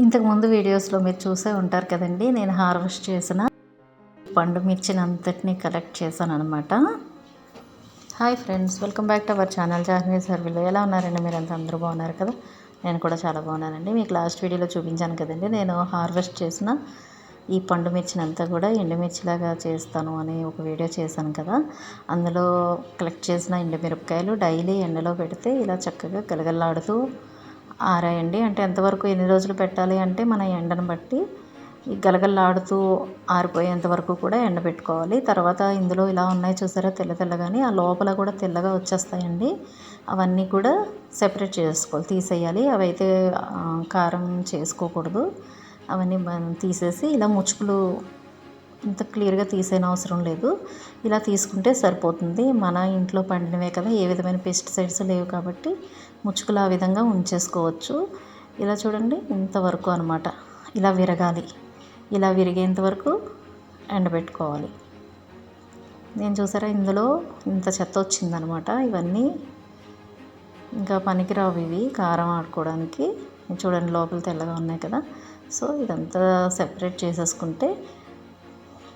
ఇంతకుముందు వీడియోస్లో మీరు చూసే ఉంటారు కదండి నేను హార్వెస్ట్ చేసిన పండు మిర్చినంతటినీ కలెక్ట్ చేశాను అనమాట hi friends welcome back to our channel Jahnavi సర్వీలో. ఎలా ఉన్నారండి? మీరు అంత అందరూ బాగున్నారు కదా? నేను కూడా చాలా బాగున్నానండి. మీకు లాస్ట్ వీడియోలో చూపించాను కదండి నేను హార్వెస్ట్ చేసిన ఈ పండు మిర్చిని అంతా కూడా ఎండుమిర్చిలాగా చేస్తాను అని ఒక వీడియో చేశాను కదా. అందులో కలెక్ట్ చేసిన ఎండుమిరపకాయలు డైలీ ఎండలో పెడితే ఇలా చక్కగా గలగల్లాడుతూ ఆరాయండి. అంటే ఎంతవరకు ఎన్ని రోజులు పెట్టాలి అంటే మన ఎండను బట్టి ఈ గలగల్లాడుతూ ఆరిపోయేంత వరకు కూడా ఎండబెట్టుకోవాలి తర్వాత ఇందులో ఇలా ఉన్నాయి చూసారా? తెల్ల తెల్లగాని ఆ లోపల కూడా తెల్లగా వచ్చేస్తాయండి. అవన్నీ కూడా సెపరేట్ చేసుకోవాలి. తీసేయాలి. అవి అయితే కారం చేసుకోకూడదు. అవన్నీ తీసేసి ఇలా ముచ్చుకులు ఇంత క్లియర్గా తీసేన అవసరం లేదు. ఇలా తీసుకుంటే సరిపోతుంది. మన ఇంట్లో పండినవే కదా ఏ విధమైన పెస్టిసైడ్స్ లేవు కాబట్టి ముచ్చుకులు ఆ విధంగా ఉంచేసుకోవచ్చు. ఇలా చూడండి ఇంతవరకు అనమాట ఇలా విరగాలి. ఇలా విరిగేంత వరకు ఎండబెట్టుకోవాలి. నేను చూసారా ఇందులో ఇంత చెత్త వచ్చిందనమాట ఇవన్నీ ఇంకా పనికిరావు ఇవి కారం ఆడుకోవడానికి. చూడండి లోపల తెల్లగా ఉన్నాయి కదా. సో ఇదంతా సెపరేట్ చేసేసుకుంటే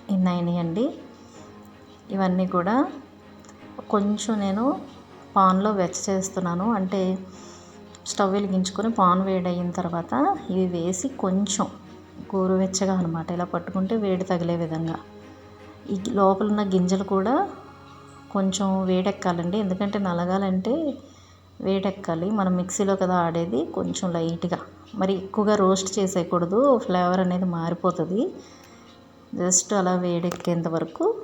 ఇన్ని అండి. ఇవన్నీ కూడా కొంచెం నేను పాన్లో వెచ్చ చేస్తున్నాను. అంటే స్టవ్ వెలిగించుకొని పాన్ వేడయిన తర్వాత ఇవి వేసి కొంచెం గోరువెచ్చగా అనమాట ఇలా పట్టుకుంటే వేడి తగిలే విధంగా. ఈ లోపల ఉన్న గింజలు కూడా కొంచెం వేడెక్కాలండి. ఎందుకంటే నలగాలంటే వేడెక్కాలి. మనం మిక్సీలో కదా ఆడేది కొంచెం లైట్గా. మరి ఎక్కువగా రోస్ట్ చేసేయకూడదు. ఫ్లేవర్ అనేది మారిపోతుంది. జస్ట్ అలా వేడెక్కేంత వరకు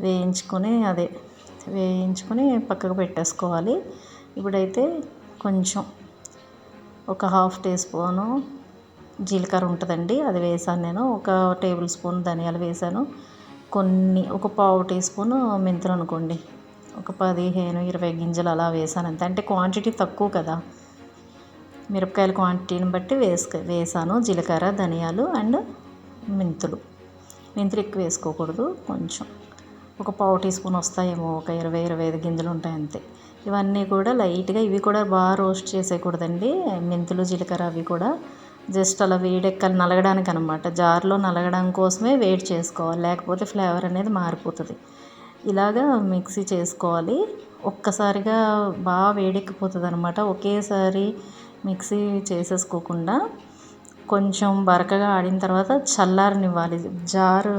వేయించుకొని అదే వేయించుకొని పక్కకు పెట్టేసుకోవాలి. ఇప్పుడైతే కొంచెం ఒక హాఫ్ టీ స్పూను జీలకర్ర ఉంటుందండి అది వేసాను నేను. ఒక టేబుల్ స్పూన్ ధనియాలు వేసాను. కొన్ని ఒక పావు టీ స్పూన్ మెంతులు అనుకోండి. ఒక పదిహేను ఇరవై గింజలు అలా వేసాను అంతే. అంటే క్వాంటిటీ తక్కువ కదా. మిరపకాయల క్వాంటిటీని బట్టి వేసుక వేసాను జీలకర్ర ధనియాలు అండ్ మెంతులు. మెంతులు ఎక్కువ వేసుకోకూడదు కొంచెం. ఒక పావు టీ స్పూన్ వస్తాయేమో ఒక ఇరవై ఇరవై ఐదు గింజలు ఉంటాయి అంతే. ఇవన్నీ కూడా లైట్గా ఇవి కూడా బాగా రోస్ట్ చేసేయకూడదండి మెంతులు జీలకర్ర అవి కూడా. జస్ట్ అలా వేడెక్కాలి నలగడానికి అనమాట జార్లో నలగడం కోసమే వేడి చేసుకోవాలి లేకపోతే ఫ్లేవర్ అనేది మారిపోతుంది. ఇలాగా మిక్సీ చేసుకోవాలి. ఒక్కసారిగా బాగా వేడెక్కిపోతుంది అనమాట ఒకేసారి మిక్సీ చేసేసుకోకుండా కొంచెం బరకగా ఆడిన తర్వాత చల్లారనివ్వాలి. జారు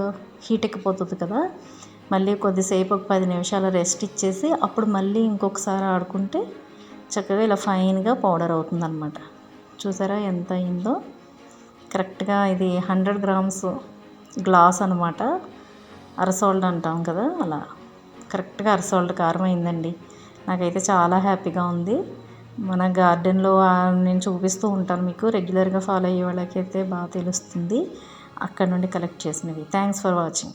హీట్ ఎక్కిపోతుంది కదా. మళ్ళీ కొద్దిసేపు ఒక పది నిమిషాలు రెస్ట్ ఇచ్చేసి అప్పుడు మళ్ళీ ఇంకొకసారి ఆడుకుంటే చక్కగా ఇలా ఫైన్గా పౌడర్ అవుతుంది అనమాట చూసారా ఎంత అయిందో? కరెక్ట్గా ఇది హండ్రెడ్ గ్రామ్స్ గ్లాస్ అనమాట అరసోల్డ్ అంటాం కదా అలా. కరెక్ట్గా అరసోల్డ్ కారం అయిందండి నాకైతే చాలా హ్యాపీగా ఉంది. మన గార్డెన్లో నేను చూపిస్తూ ఉంటాను మీకు. రెగ్యులర్గా ఫాలో అయ్యే వాళ్ళకైతే బాగా తెలుస్తుంది. అక్కడ నుండి కలెక్ట్ చేసినవి. Thanks for watching.